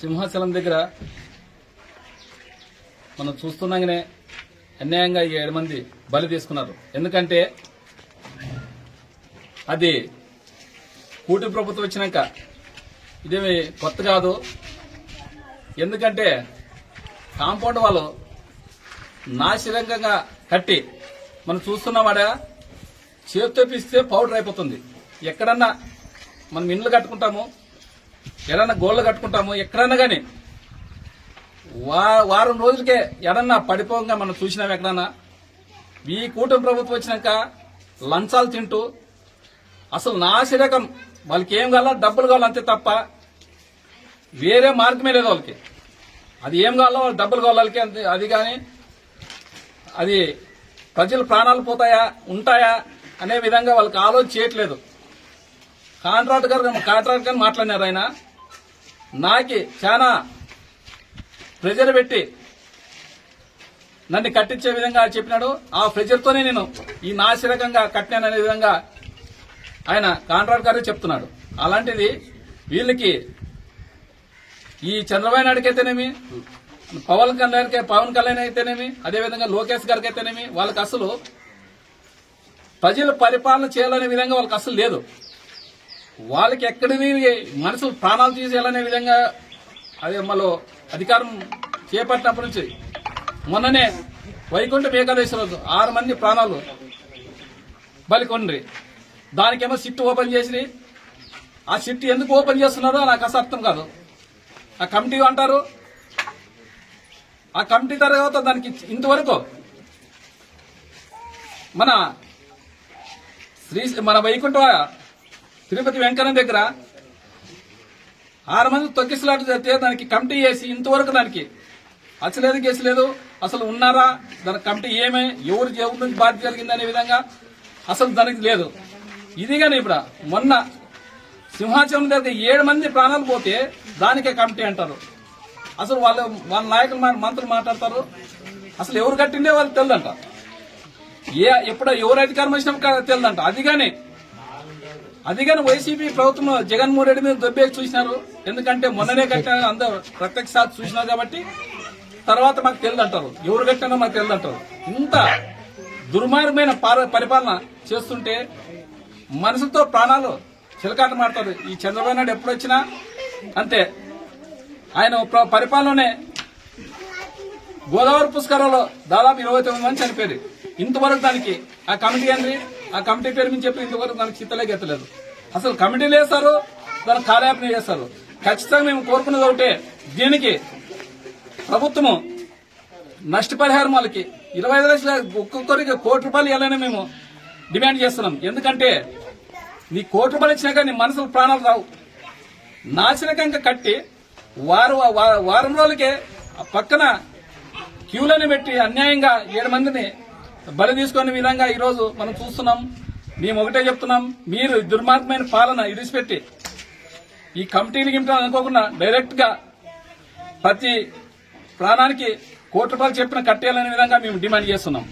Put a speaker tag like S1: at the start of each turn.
S1: సింహాచలం దగ్గర మనం చూస్తున్నాగానే అన్యాయంగా ఏడు మంది బలి తీసుకున్నారు. ఎందుకంటే అది కూటమి ప్రభుత్వం వచ్చినాక ఇదేమి కొత్త కాదు. ఎందుకంటే కాంపౌండ్ వాళ్ళు నాశరంగా కట్టి మనం చూస్తున్నామాడా చేతితో పిస్తే పౌడర్ అయిపోతుంది. ఎక్కడన్నా మనం ఇండ్లు కట్టుకుంటాము ఎడన్నా గోళ్ళు కట్టుకుంటాము? ఎక్కడన్నా కానీ వా వారం రోజులకే ఎడన్నా పడిపోగా మనం చూసినాం ఎక్కడన్నా. ఈ కూటమి ప్రభుత్వం వచ్చినాక లంచాలు తింటూ అసలు నాశరకం వాళ్ళకి ఏం కావాలా? డబ్బులు కావాలి అంతే తప్ప వేరే మార్గమే లేదు వాళ్ళకి. అది ఏం కావాలో వాళ్ళు డబ్బులు కావాలి వాళ్ళకి అంతే. అది కానీ అది ప్రజలు ప్రాణాలు పోతాయా? ఉంటాయా? అనే విధంగా వాళ్ళకి ఆలోచన చేయట్లేదు. కాంట్రాక్ట్ గారు కాంట్రాక్ట్ గారు మాట్లాడినారు ఆయన. నాకి చాలా ప్రెజర్ పెట్టి నన్ను కట్టించే విధంగా చెప్పినాడు. ఆ ప్రెజర్తోనే నేను ఈ నాశరకంగా కట్టినాననే విధంగా ఆయన కాంట్రాక్ట్ గారే చెప్తున్నాడు. అలాంటిది వీళ్ళకి ఈ చంద్రబాబు నాయుడుకి అయితేనేమి పవన్ కళ్యాణ్ పవన్ కళ్యాణ్ అయితేనేమి అదేవిధంగా లోకేష్ గారికి అయితేనేమి వాళ్ళకి అసలు ప్రజలు పరిపాలన చేయాలనే విధంగా వాళ్ళకి అసలు లేదు. వాళ్ళకి ఎక్కడిని మనసు ప్రాణాలు తీసేయాలనే విధంగా అదే మళ్ళీ అధికారం చేపట్టినప్పటి నుంచి మొన్ననే వైకుంఠం ఏకాదశి ఆరు మంది ప్రాణాలు బలికొండ్రి దానికేమో సిట్ ఓపెన్ చేసి ఆ సిట్ ఎందుకు ఓపెన్ చేస్తున్నారో నాకు అసలు అర్థం కాదు. ఆ కమిటీ అంటారు. ఆ కమిటీ తర్వాత దానికి ఇంతవరకు మన శ్రీ మన వైకుంఠ తిరుపతి వెంకన్న దగ్గర ఆరు మంది తొక్కిసలాట జరిగితే దానికి కమిటీ వేసి ఇంతవరకు దానికి అసలేదు కేసు లేదు. అసలు ఉన్నారా? దాని కమిటీ ఏమే? ఎవరు ఎవరి నుంచి బాధ్యత జరిగింది అనే విధంగా అసలు దానికి లేదు. ఇది కానీ ఇప్పుడు మొన్న సింహాచలం దగ్గర ఏడు మంది ప్రాణాలు పోతే దానికే కమిటీ అంటారు. అసలు వాళ్ళు వాళ్ళ నాయకులు మా- మంత్రులు మాట్లాడతారు. అసలు ఎవరు కట్టిందే వాళ్ళు తెలియదంట ఏ ఎప్పుడో ఎవరు అధికారం వచ్చినా తెలియదంట అది కానీ అందుకని వైసీపీ ప్రభుత్వం జగన్మోహన్ రెడ్డి మీద దొబ్బే చూసినారు. ఎందుకంటే మొన్ననే కట్టిన అందరూ ప్రత్యక్ష చూసినారు కాబట్టి తర్వాత మాకు తెలియదు అంటారు. ఎవరు కట్టినా మాకు తెలియదు అంటారు. ఇంత దుర్మార్గమైన పరిపాలన చేస్తుంటే మనసుతో ప్రాణాలు చిలకాట మాడతారు ఈ చంద్రబాబు నాయుడు ఎప్పుడు వచ్చినా అంతే. ఆయన పరిపాలననే గోదావరి పుష్కరంలో దాదాపు ఇరవై తొమ్మిది మంది చనిపోయారు. ఇంతవరకు దానికి ఆ కమిటీ ఏంది? ఆ కమిటీ పేరు మీద చెప్పి ఇంతవరకు దానికి చిత్తలేక ఎత్తలేదు అసలు కమిటీలు వేస్తారు దాని కాలయాపన చేస్తారు ఖచ్చితంగా మేము కోరుకున్నది ఒకటే దీనికి ప్రభుత్వము నష్టపరిహారం వాళ్ళకి ఇరవై ఐదు లక్షల ఒక్కొక్కరికి కోటి రూపాయలు ఇవ్వాలని మేము డిమాండ్ చేస్తున్నాం. ఎందుకంటే నీ కోటి రూపాయలు ఇచ్చినా కానీ మనసులు ప్రాణాలు రావు. నాశనకంగా కట్టి వారు వారం రోజులకే ఆ పక్కన క్యూలను పెట్టి అన్యాయంగా ఏడు మందిని బలి తీసుకునే విధంగా ఈరోజు మనం చూస్తున్నాం. మేము ఒకటే చెప్తున్నాం మీరు దుర్మార్గమైన పాలన ఇడిచిపెట్టి ఈ కమిటీని గిమిటీ అనుకోకుండా డైరెక్ట్గా ప్రతి ప్రాణానికి కోటి రూపాయలు చెప్పిన కట్టేయాలనే విధంగా మేము డిమాండ్ చేస్తున్నాం.